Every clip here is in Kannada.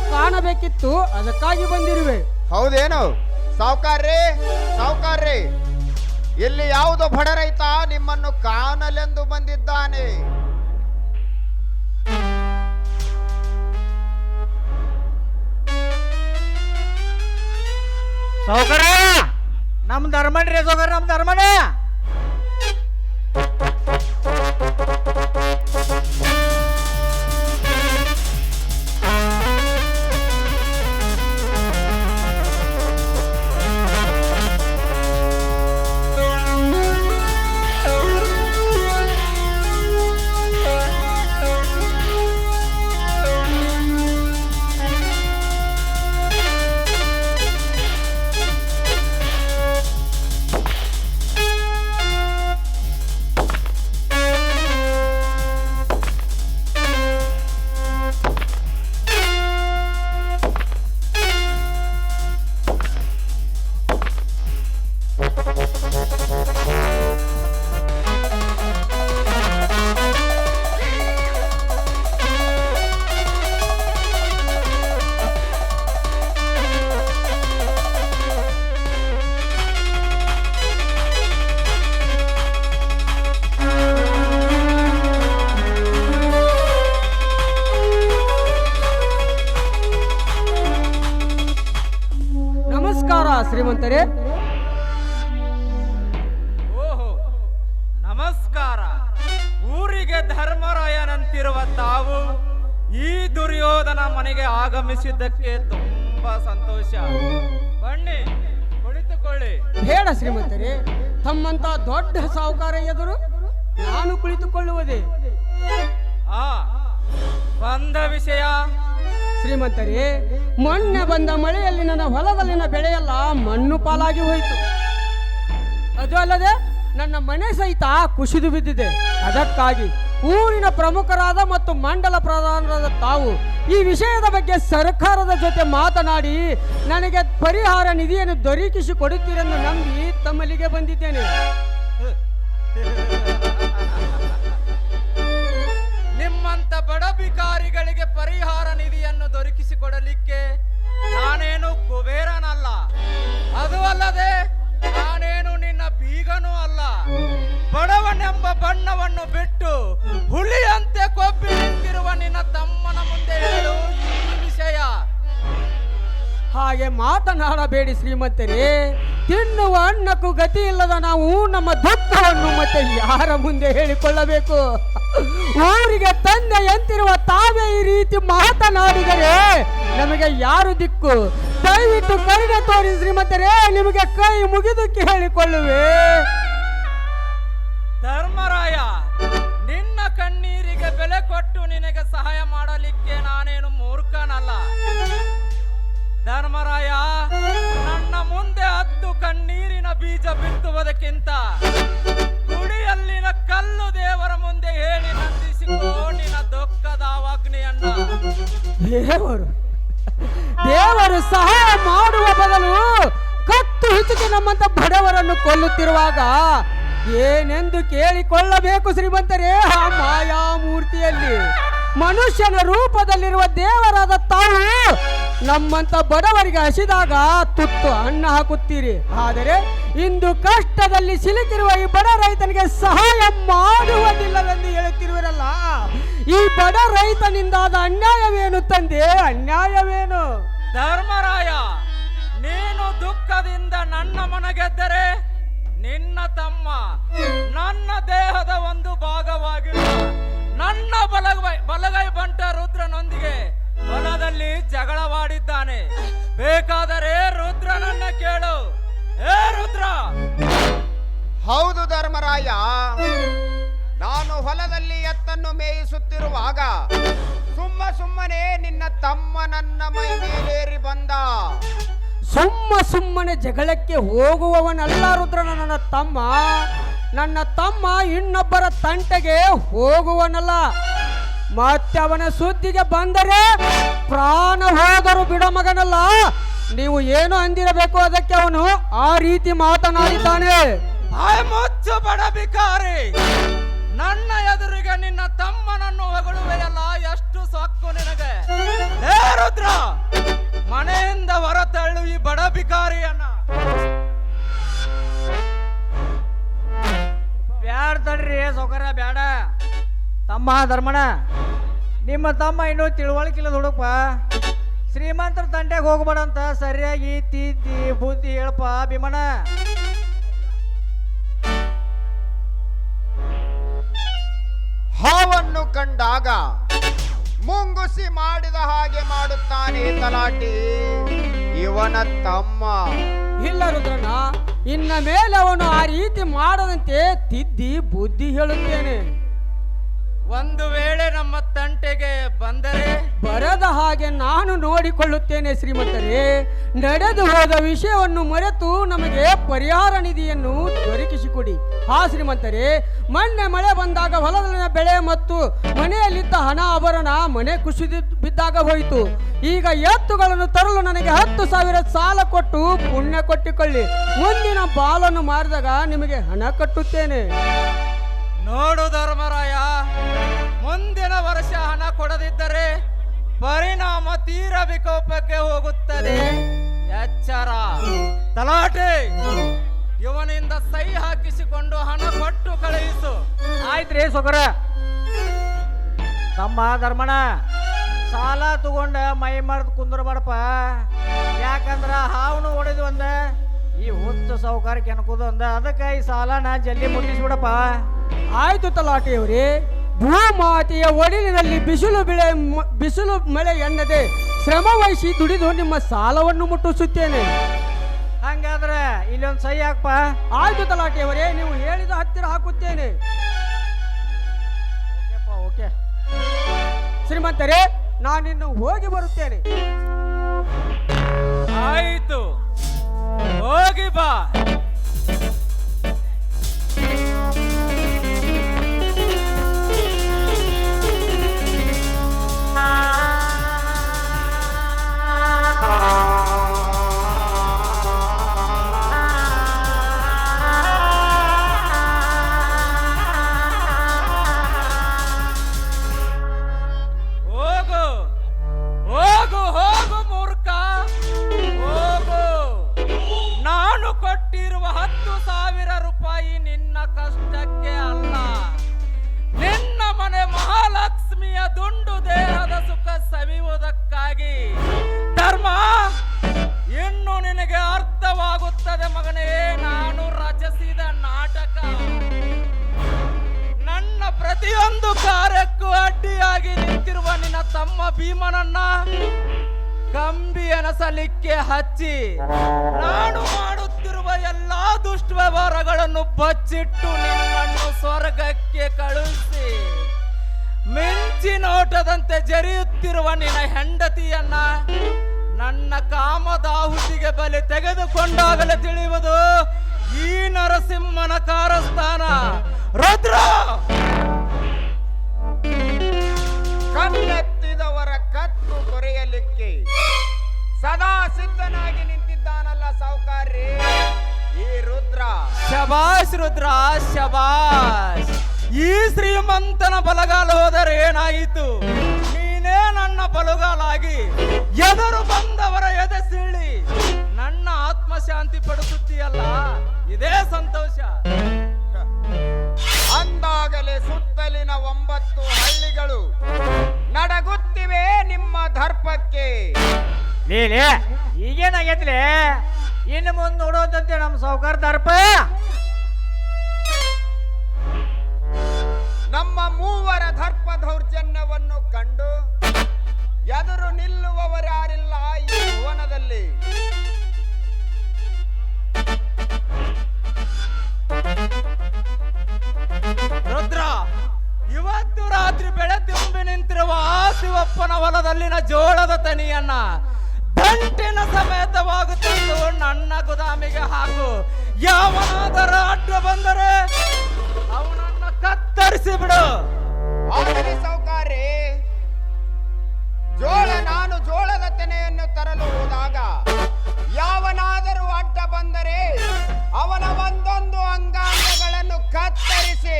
ಕಾಣಬೇಕಿತ್ತು ಅದಕ್ಕಾಗಿ ಬಂದಿರುವೆ. ಹೌದೇನು? ಸಾವುಕಾರ್ರಿ ಸಾವುಕಾರ್ರಿ. ಇಲ್ಲಿ ಯಾವುದೋ ಬಡ ರೈತ ನಿಮ್ಮನ್ನು ಕಾಣಲೆಂದು ಬಂದಿದ್ದಾನೆ. ಸೌಕರ ನಮ್ ಧರ್ಮಣ್ರಿ ಸೌಕರ ನಮ್ ಧರ್ಮಣ್ಣ. ದುರ್ಯೋಧನ ಮನೆಗೆ ಆಗಮಿಸಿದ್ದಕ್ಕೆ ತುಂಬಾ ಸಂತೋಷ. ಬನ್ನಿ ಕುಳಿತುಕೊಳ್ಳಿ. ಬೇಡ ಶ್ರೀಮಂತರೇ ತಮ್ಮಂತ ದೊಡ್ಡ ಸಾಹುಕಾರ ಎದುರು ನಾನು ಕುಳಿತುಕೊಳ್ಳುವುದೇ. ಆ ಬಂದ ವಿಷಯ. ಶ್ರೀಮಂತರೇ ಮೊನ್ನೆ ಬಂದ ಮಳೆಯಲ್ಲಿ ನನ್ನ ಹೊಲದಲ್ಲಿನ ಬೆಳೆಯೆಲ್ಲ ಮಣ್ಣು ಪಾಲಾಗಿ ಹೋಯಿತು. ಅದು ಅಲ್ಲದೆ ನನ್ನ ಮನೆ ಸಹಿತ ಕುಸಿದು ಬಿದ್ದಿದೆ. ಅದಕ್ಕಾಗಿ ಊರಿನ ಪ್ರಮುಖರಾದ ಮತ್ತು ಮಂಡಲ ಪ್ರಧಾನರಾದ ತಾವು ಈ ವಿಷಯದ ಬಗ್ಗೆ ಸರ್ಕಾರದ ಜೊತೆ ಮಾತನಾಡಿ ನನಗೆ ಪರಿಹಾರ ನಿಧಿಯನ್ನು ದೊರಕಿಸಿ ಕೊಡುತ್ತೀರೆಂದು ನಂಬಿ ತಮ್ಮಲ್ಲಿಗೆ ಬಂದಿದ್ದೇನೆ. ನಿಮ್ಮಂತ ಬಡ ಬಿಕಾರಿಗಳಿಗೆ ಪರಿಹಾರ ನಿಧಿಯನ್ನು ದೊರಕಿಸಿಕೊಡಲಿಕ್ಕೆ ನಾನೇನು ಕುಬೇರನಲ್ಲ. ಅದು ಅಲ್ಲದೆ ನಾನೇನು ನಿನ್ನ ಬೀಗನೂ ಅಲ್ಲ. ಬಡವನೆಂಬ ಬಣ್ಣವನ್ನು ಬಿಟ್ಟು ಹುಲಿಯಂತೆ ಕೊಬ್ಬಿ ನಿಂತಿರುವ ನಿನ್ನ ತಮ್ಮನ ಮುಂದೆ ಹೇಳು ಈ ವಿಷಯ. ಹಾಗೆ ಮಾತನಾಡಬೇಡಿ ಶ್ರೀಮಂತರೇ. ತಿನ್ನುವ ಅನ್ನಕ್ಕೂ ಗತಿ ಇಲ್ಲದ ನಾವು ನಮ್ಮ ದುಃಖವನ್ನು ಮತ್ತೆ ಯಾರ ಮುಂದೆ ಹೇಳಿಕೊಳ್ಳಬೇಕು? ಊರಿಗೆ ತಂದೆ ಎಂತಿರುವ ತಾವೇ ಈ ರೀತಿ ಮಾತನಾಡಿದರೆ ನಮಗೆ ಯಾರು ದಿಕ್ಕು? ದಯವಿಟ್ಟು ಕರುಣೆ ತೋರಿ ಶ್ರೀಮಂತರೇ, ನಿಮಗೆ ಕೈ ಮುಗಿದು ಹೇಳಿಕೊಳ್ಳುವೆ ನಿನಗೆ ಸಹಾಯ ಮಾಡಲಿಕ್ಕೆ ನಾನೇನು ಮೂರ್ಖನಲ್ಲ? ಧರ್ಮರಾಯ, ನನ್ನ ಮುಂದೆ ಹತ್ತು ಕಣ್ಣೀರಿನ ಬೀಜ ಬಿತ್ತುವುದಕ್ಕಿಂತ ಗುಡಿಯಲ್ಲಿನ ಕಲ್ಲು ದೇವರ ಮುಂದೆ ಹೇಳಿ ನಂದಿಸಿಕೋ ನಿನ್ನ ದುಃಖದ ಅವಾಗ್ನಿಯನ್ನ ದೇವರು ದೇವರು ಸಹಾಯ ಮಾಡುವ ಬದಲು ಕತ್ತು ಹಿಚುಕಿ ನಮ್ಮಂತ ಬಡವರನ್ನು ಕೊಲ್ಲುತ್ತಿರುವಾಗ ಏನೆಂದು ಕೇಳಿಕೊಳ್ಳಬೇಕು ಶ್ರೀಮಂತರೇ? ಆ ಮಾಯಾ ಮೂರ್ತಿಯಲ್ಲಿ ಮನುಷ್ಯನ ರೂಪದಲ್ಲಿರುವ ದೇವರಾದ ತಾವು ನಮ್ಮಂತ ಬಡವರಿಗೆ ಹಸಿದಾಗ ತುತ್ತು ಅನ್ನ ಹಾಕುತ್ತೀರಿ. ಆದರೆ ಇಂದು ಕಷ್ಟದಲ್ಲಿ ಸಿಲುಕಿರುವ ಈ ಬಡ ರೈತನಿಗೆ ಸಹಾಯ ಮಾಡುವುದಿಲ್ಲವೆಂದು ಹೇಳುತ್ತಿರುವರಲ್ಲ. ಈ ಬಡ ರೈತನಿಂದಾದ ಅನ್ಯಾಯವೇನು ತಂದೆ? ಅನ್ಯಾಯವೇನು? ಧರ್ಮರಾಯ, ನೀನು ದುಃಖದಿಂದ ನನ್ನ ಮನಗೆದ್ದರೆ ನಿನ್ನ ತಮ್ಮ ನನ್ನ ದೇಹದ ಒಂದು ಭಾಗವಾಗಿರುವ ನನ್ನ ಬಲಗೈ ಬಲಗೈ ಬಂಟ ರುದ್ರನೊಂದಿಗೆ ಹೊಲದಲ್ಲಿ ಜಗಳವಾಡಿದ್ದಾನೆ. ಬೇಕಾದರೆ ರುದ್ರನನ್ನ ಕೇಳು. ಏ ರುದ್ರ! ಹೌದು ಧರ್ಮರಾಯ. ನಾನು ಹೊಲದಲ್ಲಿ ಎತ್ತನ್ನು ಮೇಯಿಸುತ್ತಿರುವಾಗ ಸುಮ್ಮ ಸುಮ್ಮನೆ ನಿನ್ನ ತಮ್ಮ ನನ್ನ ಮೈ ಮೇಲೇರಿ ಬಂದ. ಸುಮ್ಮ ಸುಮ್ಮನೆ ಜಗಳಕ್ಕೆ ಹೋಗುವವನಲ್ಲ ರುದ್ರನ ನನ್ನ ತಮ್ಮ. ನನ್ನ ತಮ್ಮ ಇನ್ನೊಬ್ಬರ ತಂಟೆಗೆ ಹೋಗುವನಲ್ಲ. ಮತ್ತೆ ಅವನ ಸುದ್ದಿಗೆ ಬಂದರೆ ಪ್ರಾಣ ಹೋದರು ಬಿಡ ಮಗನಲ್ಲ. ನೀವು ಏನು ಅಂದಿರಬೇಕು ಅದಕ್ಕೆ ಅವನು ಆ ರೀತಿ ಮಾತನಾಡಿದ್ದಾನೆ. ನನ್ನ ಎದುರಿಗೆ ನಿನ್ನ ತಮ್ಮನನ್ನು ಹೊಗಳುವೆಯಲ್ಲ, ಎಷ್ಟು ಸಾಕು ನಿನಗೆ. ರುದ್ರ ಮನೆಯಿಂದ ಹೊರತಳ್ಳು ಈ ಬಡ ಬಿಕಾರಿಯನ್ನ ಬ್ಯಾಡ ತಡ್ರಿ ಸೌಕರ ಬ್ಯಾಡ. ತಮ್ಮ ಧರ್ಮಣ ನಿಮ್ಮ ತಮ್ಮ ಇನ್ನೂ ತಿಳುವಳಿಕಿಲ್ಲ ಹುಡುಕಪ್ಪ ಶ್ರೀಮಂತರ ತಂಟೆಗೆ ಹೋಗ್ಬೇಡಂತ ಸರಿಯಾಗಿ ತೀತಿ ಬುದ್ಧಿ ಹೇಳಪ್ಪ ಭೀಮಣ್ಣ. ಹಾವನ್ನು ಕಂಡಾಗ ಮುಂಗುಸಿ ಮಾಡಿದ ಹಾಗೆ ಮಾಡುತ್ತಾನೆ ತಲಾಟಿ. ಇವನ ತಮ್ಮ. ಇಲ್ಲ ರುದ್ರಣ್ಣ ಇನ್ನ ಮೇಲೆ ಅವನು ಆ ರೀತಿ ಮಾಡದಂತೆ ತಿದ್ದಿ ಬುದ್ಧಿ ಹೇಳುತ್ತೇನೆ. ಒಂದು ವೇಳೆ ನಮ್ಮ ತಂಟೆಗೆ ಬಂದರೆ ಬರದ ಹಾಗೆ ನಾನು ನೋಡಿಕೊಳ್ಳುತ್ತೇನೆ ಶ್ರೀಮಂತರೇ. ನಡೆದು ಹೋದ ವಿಷಯವನ್ನು ಮರೆತು ನಮಗೆ ಪರಿಹಾರ ನಿಧಿಯನ್ನು ದೊರಕಿಸಿಕೊಡಿ. ಹಾ ಶ್ರೀಮಂತರೇ ಮೊನ್ನೆ ಮಳೆ ಬಂದಾಗ ಹೊಲದಲ್ಲಿನ ಬೆಳೆ ಮತ್ತು ಮನೆಯಲ್ಲಿದ್ದ ಹಣ ಆಭರಣ ಮನೆ ಕುಸಿದು ಬಿದ್ದಾಗ ಹೋಯಿತು. ಈಗ ಎತ್ತುಗಳನ್ನು ತರಲು ನನಗೆ ಹತ್ತು ಸಾವಿರ ಸಾಲ ಕೊಟ್ಟು ಪುಣ್ಯ ಕೊಟ್ಟಿಕೊಳ್ಳಿ. ಮುಂದಿನ ಬಾಲನ್ನು ಮಾರಿದಾಗ ನಿಮಗೆ ಹಣ ಕಟ್ಟುತ್ತೇನೆ. ನೋಡು ಧರ್ಮರಾಯ. ಮುಂದಿನ ವರ್ಷ ಹಣ ಕೊಡದಿದ್ದರೆ ಪರಿಣಾಮ ತೀರ ವಿಕೋಪಕ್ಕೆ ಹೋಗುತ್ತದೆ. ಎಚ್ಚರ. ತಲಾಟೆ. ಇವನಿಂದ ಸಹಿ ಹಾಕಿಸಿಕೊಂಡು ಹಣ ಕೊಟ್ಟು ಕಳುಹಿಸು. ಆಯ್ತ್ರಿ ಸೊಗರ. ತಮ್ಮ ಧರ್ಮಣ ಸಾಲ ತಗೊಂಡ ಮೈ ಮರ್ದು ಕುಂದ್ರಬಾರಪ್ಪ ಯಾಕಂದ್ರ ಹಾವನು ಹೊಡೆದು ಅಂದ, ಈ ಹುಚ್ಚು ಸಾಹುಕಾರಕ್ಕೆ ಅನ್ಕೋದು ಅಂದ. ಅದಕ್ಕೆ ಈ ಸಾಲನ ಜಲ್ದಿ ಮುಟ್ಟಿಸ್ಬಿಡಪ್ಪ. ಆಯ್ತು ತಲಾಟೆಯವರೇ. ಭೂಮಾತೆಯ ಒಡಿಲಿನಲ್ಲಿ ಬಿಸಿಲು ಬೆಳೆ ಬಿಸಿಲು ಮಳೆ ಎಣ್ಣದೆ ಶ್ರಮ ವಹಿಸಿ ದುಡಿದು ನಿಮ್ಮ ಸಾಲವನ್ನು ಮುಟ್ಟಿಸುತ್ತೇನೆ. ಹಂಗಾದ್ರೆ ಇಲ್ಲೊಂದು ಸಹಿ ಹಾಕಪ್ಪ ಆಯ್ತು ತಲಾಟಿಯವರೇ ನೀವು ಹೇಳಿದ ಹತ್ತಿರ ಹಾಕುತ್ತೇನೆ. ಓಕೆಪ್ಪ ಓಕೆ. ಶ್ರೀಮಂತರೇ ನಾನಿನ್ನು ಹೋಗಿ ಬರುತ್ತೇನೆ. ಆಯಿತು. ಹೋಗಿ ಬಾ. ತಮ್ಮ ಭೀಮನನ್ನ ಕಂಬಿ ಎನಸಲಿಕ್ಕೆ ಹಚ್ಚಿ ನಾನು ಮಾಡುತ್ತಿರುವ ಎಲ್ಲಾ ದುಷ್ವ್ಯವಹಾರಗಳನ್ನು ಬಚ್ಚಿಟ್ಟು ನಿನ್ನನ್ನು ಸ್ವರ್ಗಕ್ಕೆ ಕಳುಹಿಸಿ ಮಿಂಚಿನೋಟದಂತೆ ಜರಿಯುತ್ತಿರುವ ನಿನ್ನ ಹೆಂಡತಿಯನ್ನ ನನ್ನ ಕಾಮದಾಹುತಿಗೆ ಬಲಿ ತೆಗೆದುಕೊಂಡಾಗಲೇ ತಿಳಿಯುವುದು ಈ ನರಸಿಂಹನ ಕಾರಸ್ಥಾನ. ರುದ್ರ! ಸಿದ್ಧನಾಗಿ ನಿಂತಿದ್ದಾನಲ್ಲ ಸಾವುಕಾರ್ರಿ. ಈ ರುದ್ರ. ಶಬಾಷ್ ರುದ್ರ ಶಬಾಷ್. ಈ ಶ್ರೀಮಂತನ ಬಲಗಾಲ ಹೋದರೆ ಏನಾಯಿತು? ನೀನೇ ನನ್ನ ಬಲಗಾಲಾಗಿ ಎದುರು ಬಂದವರ ಎದೆ ಸೀಳಿ ನನ್ನ ಆತ್ಮಶಾಂತಿ ಪಡಿಸುತ್ತೀಯಲ್ಲ? ಇದೇ ಸಂತೋಷ. ಅಂದಾಗಲೇ ಸುತ್ತಲಿನ ಒಂಬತ್ತು ಹಳ್ಳಿಗಳು ನಡಗುತ್ತಿವೆ ನಿಮ್ಮ ಧರ್ಪಕ್ಕೆ ಲೀಲೆ ಈಗೇನಾಗೈತ್ಲೆ ಇನ್ನು ಮುಂದೆ ನೋಡೋದಂತೆ ನಮ್ಮ ದರ್ಪ. ನಮ್ಮ ಮೂವರ ದರ್ಪ ದೌರ್ಜನ್ಯವನ್ನು ಕಂಡು ಎದುರು ನಿಲ್ಲುವವರಾರಿಲ್ಲ ಈ ಭುವನದಲ್ಲಿ. ರುದ್ರ, ಇವತ್ತು ರಾತ್ರಿ ಬೆಳೆ ತುಂಬಿ ನಿಂತಿರುವ ಶಿವಪ್ಪನ ಹೊಲದಲ್ಲಿನ ಜೋಳದ ತನಿಯನ್ನ ದಂಟಿನ ಸಮೇತವಾಗುತ್ತಿದ್ದು ನನ್ನ ಗುದಾಮಿಗೆ ಹಾಕು. ಯಾವನಾದರೂ ಅಡ್ಡ ಬಂದರೆ ಅವನನ್ನ ಕತ್ತರಿಸಿ ಬಿಡು. ಸೌಕಾರಿ ಜೋಳ ನಾನು ಜೋಳದ ತೆನೆಯನ್ನು ತರಲು ಹೋದಾಗ ಯಾವನಾದರೂ ಅಡ್ಡ ಬಂದರೆ ಅವನ ಒಂದೊಂದು ಅಂಗಾಂಗಗಳನ್ನು ಕತ್ತರಿಸಿ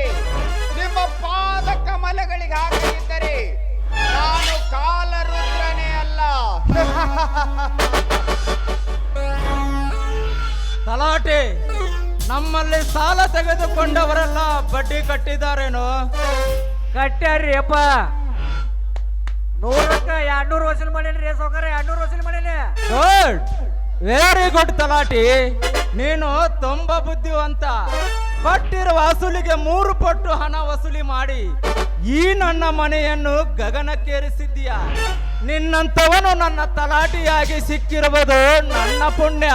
ನಿಮ್ಮ ಪಾದ ಕಮಲಗಳಿಗೆ ಹಾಕದಿದ್ದರೆ ನಾನು ಕಾಲರುದ್ರನೇ. ತಲಾಟೆ. ನಮ್ಮಲ್ಲಿ ಸಾಲ ತೆಗೆದುಕೊಂಡವರೆಲ್ಲ ಬಡ್ಡಿ ಕಟ್ಟಿದಾರೇನು? ಕಟ್ಟ್ಯಾರ್ರಿ ಅಪ್ಪ. ನೂರಕ್ಕ ಎರಡ್ನೂರು ವಸೂಲ್ ರೀ ಸೌಕರ ಎರಡ್ನೂರು ವಸೂಲ್ ಮಾಡೇನಿ. ಗುಡ್ ವೆರಿ ಗುಡ್ ತಲಾಟಿ. ನೀನು ತುಂಬಾ ಬುದ್ಧಿವಂತ. ಕೊಟ್ಟಿರುವ ಅಸುಲಿಗೆ ಮೂರು ಪಟ್ಟು ಹಣ ವಸೂಲಿ ಮಾಡಿ, ಈ ನನ್ನ ಮನೆಯನ್ನು ಗಗನಕ್ಕೇರಿಸಿದ್ದೀಯ. ನಿನ್ನಂತವನು ನನ್ನ ತಲಾಟಿಯಾಗಿ ಸಿಕ್ಕಿರುವುದು ನನ್ನ ಪುಣ್ಯ.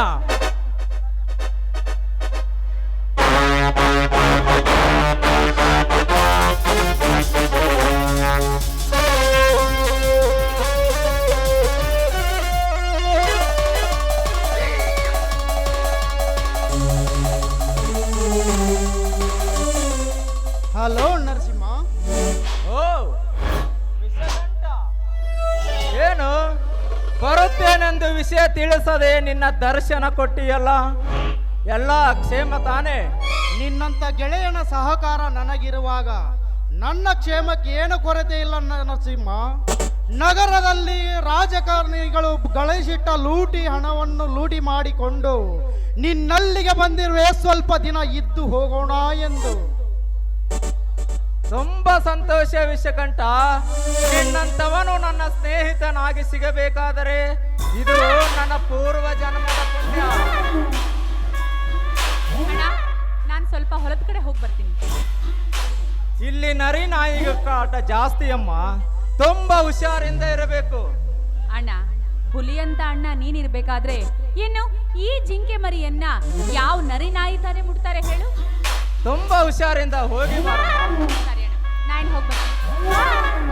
ನಿನ್ನ ದರ್ಶನ ಕೊಟ್ಟಿಯಲ್ಲ, ಎಲ್ಲ ಕ್ಷೇಮ ತಾನೇ. ನಿನ್ನಂತ ಗೆಳೆಯನ ಸಹಕಾರ ನನಗಿರುವಾಗ ನನ್ನ ಕ್ಷೇಮಕ್ಕೆ ಏನು ಕೊರತೆ ಇಲ್ಲ ನರಸಿಂಹ. ನಗರದಲ್ಲಿ ರಾಜಕಾರಣಿಗಳು ಗಳಿಸಿಟ್ಟ ಲೂಟಿ ಹಣವನ್ನು ಲೂಟಿ ಮಾಡಿಕೊಂಡು ನಿನ್ನಲ್ಲಿಗೆ ಬಂದಿರುವೆ ಸ್ವಲ್ಪ ದಿನ ಇದ್ದು ಹೋಗೋಣ ಎಂದು. ತುಂಬಾ ಸಂತೋಷ ವಿಷಕಂಠ ನಿನ್ನಂತವನು ನನ್ನ ಸ್ನೇಹಿತನಾಗಿ ಸಿಗಬೇಕಾದರೆ ಇದು ನನ್ನ ಪೂರ್ವ ಜನ್ಮದ ಪುಣ್ಯ. ನಾನು ಸ್ವಲ್ಪ ಹೊಲದ ಕಡೆ ಹೋಗಿ ಬರ್ತೀನಿ. ಇಲ್ಲಿ ನರಿ ನಾಯಿ ಕಾಟ ಜಾಸ್ತಿ ಅಮ್ಮ. ತುಂಬಾ ಹುಷಾರಿಂದ ಇರಬೇಕು. ಅಣ್ಣ ಹುಲಿಯಂತ ಅಣ್ಣ ನೀನಿರ್ಬೇಕಾದ್ರೆ ಇನ್ನು ಈ ಜಿಂಕೆ ಮರಿಯನ್ನ ಯಾವ ನರಿ ನಾಯಿ ತಾನೇ ಮುಟ್ತಾರೆ ಹೇಳು. ತುಂಬಾ ಹುಷಾರಿಂದ ಹೋಗಿ ಬಾರಮ್ಮ.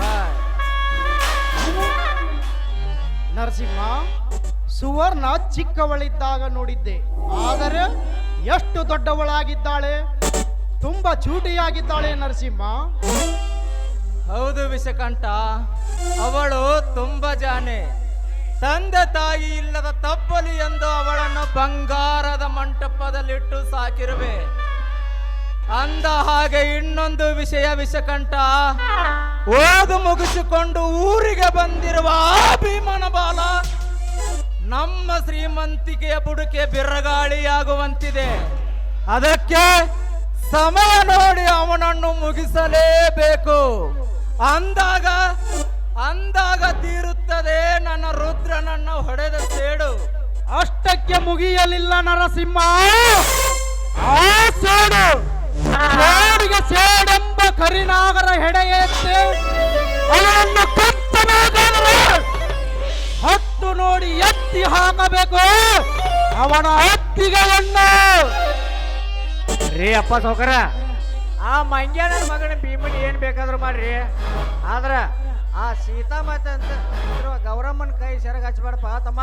ಹೋಗ್ಬೇಕು. ನರಸಿಂಹ ಸುವರ್ಣ ಚಿಕ್ಕವಳಿದ್ದಾಗ ನೋಡಿದ್ದೆ. ಆದರೆ ಎಷ್ಟು ದೊಡ್ಡವಳಾಗಿದ್ದಾಳೆ? ತುಂಬಾ ಚೂಟಿಯಾಗಿದ್ದಾಳೆ ನರಸಿಂಹ. ಹೌದು ವಿಷಕಂಠ ಅವಳು ತುಂಬಾ ಜಾನೆ. ತಂದೆ ತಾಯಿ ಇಲ್ಲದ ತಪ್ಪಲಿ ಎಂದು ಅವಳನ್ನು ಬಂಗಾರದ ಮಂಟಪದಲ್ಲಿಟ್ಟು ಸಾಕಿರುವೆ. ಅಂದ ಹಾಗೆ ಇನ್ನೊಂದು ವಿಷಯ ವಿಷಕಂಠ. ಓದು ಮುಗಿಸಿಕೊಂಡು ಊರಿಗೆ ಬಂದಿರುವ ಭೀಮನ ಬಾಲ. ನಮ್ಮ ಶ್ರೀಮಂತಿಕೆಯ ಬುಡುಕೆ ಬಿರಗಾಳಿಯಾಗುವಂತಿದೆ ಅದಕ್ಕೆ ಸಮಯ ನೋಡಿ ಅವನನ್ನು ಮುಗಿಸಲೇಬೇಕು. ಅಂದಾಗ ಅಂದಾಗ ತೀರುತ್ತದೆ ನನ್ನ ರುದ್ರನನ್ನು ಹೊಡೆದ ಸೇಡು. ಅಷ್ಟಕ್ಕೆ ಮುಗಿಯಲಿಲ್ಲ ನರಸಿಂಹ. ಆ ಸೇಡು. ಸೇಡಿಗೆ ಸೇಡೆಂಬ ಕರಿನಾಗರ ಹೆಡೆಯೆತ್ತೆ. ಅವನನ್ನು ಕತ್ತಬೇಕಾದರೆ ಹತ್ತು ನೋಡಿ ಎತ್ತಿ ಹಾಕಬೇಕು. ಅವನ ಹತ್ತಿಗೆಯನ್ನು ರೀ ಅಪ್ಪ ಸೌಕರ ಆ ಮಂಗ್ಯಾನ ಮಗನ ಭೀಮನ್ ಏನ್ ಬೇಕಾದ್ರೂ ಮಾಡ್ರಿ. ಆದ್ರ ಆ ಸೀತಾ ಅಂತ ಇರುವ ಗೌರಮ್ಮನ ಕೈ ಸೆರಗ ಹಚ್ಬೇಡಪ್ಪ ತಮ್ಮ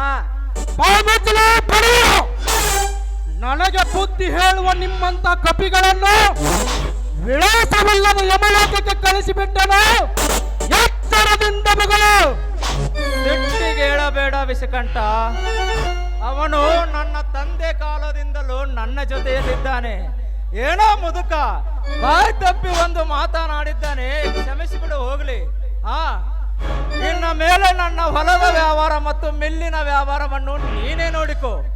ನನಗೆ ಬುದ್ಧಿ ಹೇಳುವ ನಿಮ್ಮಂತ ಕಪಿಗಳನ್ನು ವಿಳಾಸವಲ್ಲದ ಯಮಲೋಕಕ್ಕೆ ಕಳಿಸಿಬಿಟ್ಟನು. ಎತ್ತರದಿಂದ ಮಗಳು. ಹೇಳಬೇಡ ವಿಷಕಂಠ. ಅವನು ನನ್ನ ತಂದೆ ಕಾಲದಿಂದಲೂ ನನ್ನ ಜೊತೆಯಲ್ಲಿದ್ದಾನೆ. ಏನೋ ಮುದುಕ, ಬಾಯ್ ತಪ್ಪಿ ಒಂದು ಮಾತನಾಡಿದ್ದಾನೆ. ಕ್ಷಮಿಸಿಬಿಡು, ಹೋಗ್ಲಿ. ಆ, ನಿನ್ನ ಮೇಲೆ ನನ್ನ ಹೊಲದ ವ್ಯವಹಾರ ಮತ್ತು ಮಿಲ್ಲಿನ ವ್ಯವಹಾರವನ್ನು ನೀನೇ ನೋಡಿಕೋ.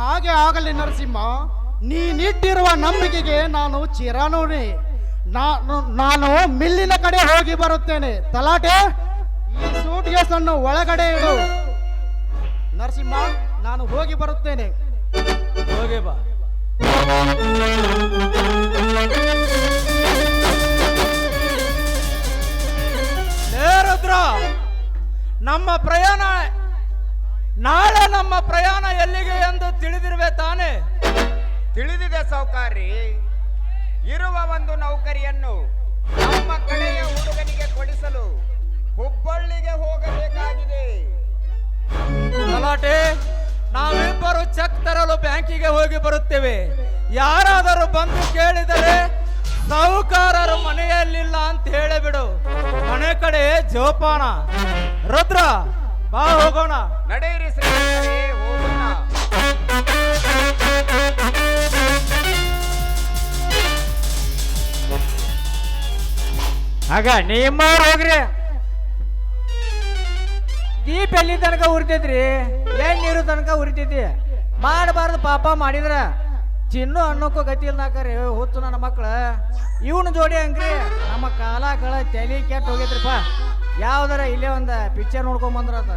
ಹಾಗೆ ಆಗಲಿ ನರಸಿಂಹ, ನೀನಿಟ್ಟಿರುವ ನಂಬಿಕೆಗೆ ನಾನು ಚಿರಾನೂರಿ. ನಾನು ನಾನು ಮಿಲ್ಲಿನ ಕಡೆ ಹೋಗಿ ಬರುತ್ತೇನೆ. ತಲಾಟೆ? ಈ ಸೂಟ್ ಕೇಸನ್ನು ಒಳಗಡೆ ಇಡು. ನರಸಿಂಹ, ನಾನು ಹೋಗಿ ಬರುತ್ತೇನೆ. ಹೋಗಿ ಬಾ. ರುದ್ರ ನಮ್ಮ ಪ್ರಯಾಣ ನಾಳೆ ನಮ್ಮ ಪ್ರಯಾಣ ಎಲ್ಲಿಗೆ ಎಂದು ತಿಳಿದಿರುವೆ ತಾನೆ. ತಿಳಿದಿದೆ ಸೌಕಾರಿ ಇರುವ ಒಂದು ನೌಕರಿಯನ್ನು ನಮ್ಮ ಕಡೆಯ ಹುಡುಗನಿಗೆ ಕೊಡಿಸಲು ಹುಬ್ಬಳ್ಳಿಗೆ ಹೋಗಬೇಕಾಗಿದೆ. ಗಲಾಟೆ ನಾವಿಬ್ಬರು ಚೆಕ್ ತರಲು ಬ್ಯಾಂಕಿಗೆ ಹೋಗಿ ಬರುತ್ತೇವೆ. ಯಾರಾದರೂ ಬಂದು ಕೇಳಿದರೆ ಸಾಹುಕಾರರು ಮನೆಯಲ್ಲಿಲ್ಲ ಅಂತ ಹೇಳಿಬಿಡು ಮನೆ ಕಡೆ ಜೋಪಾನ. ರುದ್ರ ಬಾ ಹೋಗೋಣ. ನಡೆಯಿರಿ ಶ್ರೀಮಂತರೇ ಹೋಗೋಣ. ಆಗ ನಿಮ್ಮವ್ರು ಹೋಗ್ರಿ. ದೀಪ ಎಲ್ಲಿ ತನಕ ಉರಿತೈತ್ರಿ? ಏನ್ ನೀರು ತನಕ ಉರಿತೈತಿ. ಮಾಡಬಾರ್ದು ಪಾಪ ಮಾಡಿದ್ರ. ಚಿನ್ನು ಅನ್ನೋಕ್ಕೂ ಗತಿ ಇಲ್ಲ ಹೊತ್ತು ನನ್ನ ಮಕ್ಳ. ಇವನ ಜೋಡಿ ಹಂಗ್ರಿ. ನಮ್ಮ ಕಾಲ ಕಳ ತಲೆ ಕೆಟ್ಟ ಹೋಗೈತ್ರಿಪ್ಪ. ಯಾವ್ದಾರ ಇಲ್ಲೇ ಒಂದ ಪಿಕ್ಚರ್ ನೋಡ್ಕೊಂಡ್ ಬಂದ್ರತ